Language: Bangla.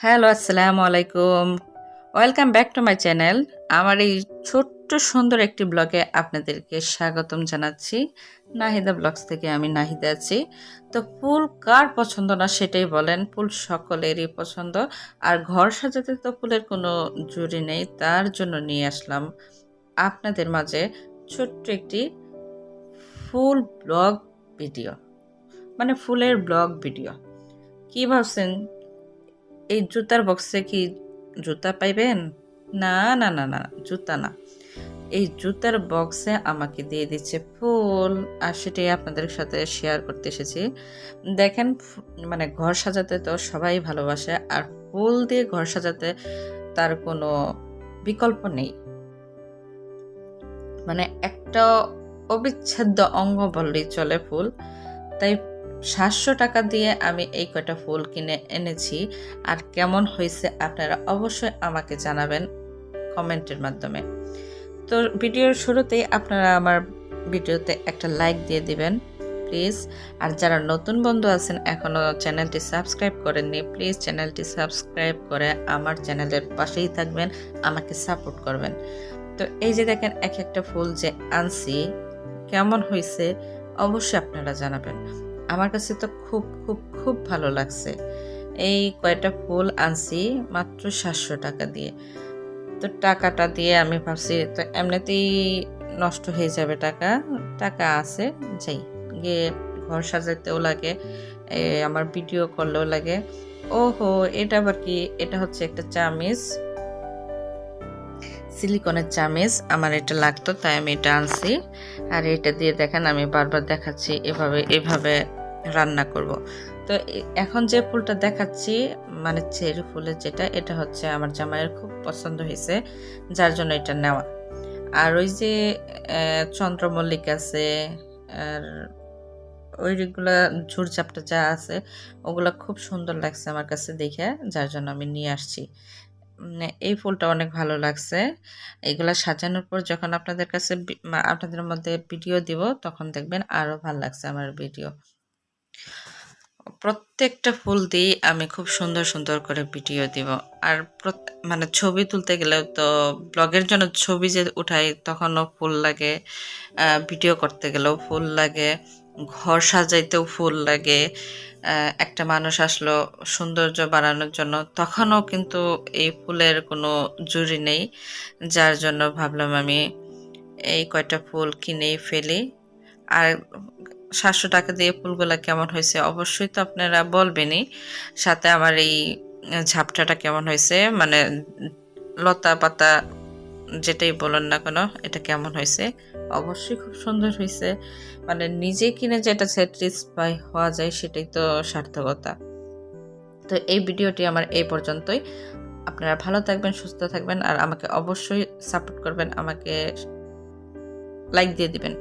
Hello, Assalamu Alaikum. Welcome back to my channel আমার এই ছোট্ট সুন্দর একটি ব্লগে আপনাদেরকে স্বাগতম জানাচ্ছি। নাহিদা ব্লগস থেকে আমি নাহিদা আছি। তো ফুল কার পছন্দ না সেটাই বলেন, ফুল সকলেরই পছন্দ। আর ঘর সাজাতে তো ফুলের কোনো জুড়ি নেই, তার জন্য নিয়ে আসলাম আপনাদের মাঝে ছোট্ট একটি ফুল ব্লগ ভিডিও। মানে ফুলের ব্লগ ভিডিও। কি ভাবছেন? এই জুতার বক্সে কি জুতা পাইবেন? না না না না, জুতা না। এই জুতার বক্সে আমাকে দিয়ে দিচ্ছে ফুল, আর সেটাই আপনাদের সাথে শেয়ার করতে এসেছি। দেখেন মানে ঘর সাজাতে তো সবাই ভালোবাসে, আর ফুল দিয়ে ঘর সাজাতে তার কোনো বিকল্প নেই। মানে একটা অবিচ্ছেদ্য অঙ্গ বললেই চলে ফুল। তাই সাতশো টাকা দিয়ে আমি এই কয়টা ফুল কিনে এনেছি আর কেমন হয়েছে আপনারা অবশ্যই আমাকে জানাবেন কমেন্টের মাধ্যমে। তো ভিডিওর শুরুতেই আপনারা আমার ভিডিওতে একটা লাইক দিয়ে দিবেন, প্লিজ। আর যারা নতুন বন্ধু আছেন এখনও চ্যানেলটি সাবস্ক্রাইব করেননি, প্লিজ চ্যানেলটি সাবস্ক্রাইব করে আমার চ্যানেলের পাশেই থাকবেন, আমাকে সাপোর্ট করবেন। তো এই যে দেখেন, এক একটা ফুল যে আনছি, কেমন হয়েছে, অবশ্যই আপনারা জানাবেন। আমার কাছে তো খুব খুব খুব ভালো লাগছে। এই কয়টা ফুল আনছি মাত্র সাতশো টাকা দিয়ে। তো টাকাটা দিয়ে আমি ভাবছি, তো এমনিতেই নষ্ট হয়ে যাবে টাকা টাকা আছে, যাই। গিয়ে ঘর সাজাতেও লাগে আমার ভিডিও করলেও লাগে। ওহো, এটা আবার কি? এটা হচ্ছে একটা চামিচ। সিলিকনের চামিচ, আমার এটা লাগতো, তাই আমি এটা আনছি। আর এটা দিয়ে দেখেন, আমি বারবার দেখাচ্ছি, এভাবে এভাবে রান্না করব। তো এখন যে ফুলটা দেখাচ্ছি মানে চেরি ফুলের যেটা, এটা হচ্ছে আমার জামাইয়ের খুব পছন্দ হয়েছে, যার জন্য এটা নেওয়া। আর ওই যে চন্দ্রমল্লিক আছে, আর ওইগুলা ঝুরঝাপটা যা আছে, ওগুলা খুব সুন্দর লাগছে আমার কাছে দেখে, যার জন্য আমি নিয়ে আসছি। এই ফুলটা অনেক ভালো লাগছে। এগুলা সাজানোর পর যখন আপনাদের কাছে আপনাদের মধ্যে ভিডিও দিব, তখন দেখবেন আরও ভালো লাগছে আমার ভিডিও। প্রত্যেকটা ফুল দিয়ে আমি খুব সুন্দর সুন্দর করে ভিডিও দিব। আর মানে ছবি তুলতে গেলেও তো ব্লগের জন্য ছবি যে উঠাই, তখনও ফুল লাগে। ভিডিও করতে গেলেও ফুল লাগে। ঘর সাজাইতেও ফুল লাগে। একটা মানুষ আসলো সৌন্দর্য বাড়ানোর জন্য। তখনও কিন্তু এই ফুলের কোনো জুড়ি নেই, যার জন্য ভাবলাম আমি এই কয়টা ফুল কিনেই ফেলি। আর সাতশো টাকা দিয়ে ফুলগুলা কেমন হয়েছে অবশ্যই তো আপনারা বলবেনই। সাথে আমার এই ঝাপটাটা কেমন হয়েছে মানে লতা পাতা যেটাই বলেন না কেন, এটা কেমন হয়েছে? অবশ্যই খুব সুন্দর হয়েছে। মানে নিজে কিনে যেটা স্যাটিসফাই হওয়া যায়, সেটাই তো সার্থকতা। তো এই ভিডিওটি আমার এই পর্যন্তই। আপনারা ভালো থাকবেন, সুস্থ থাকবেন, আর আমাকে অবশ্যই সাপোর্ট করবেন, আমাকে লাইক দিয়ে দিবেন।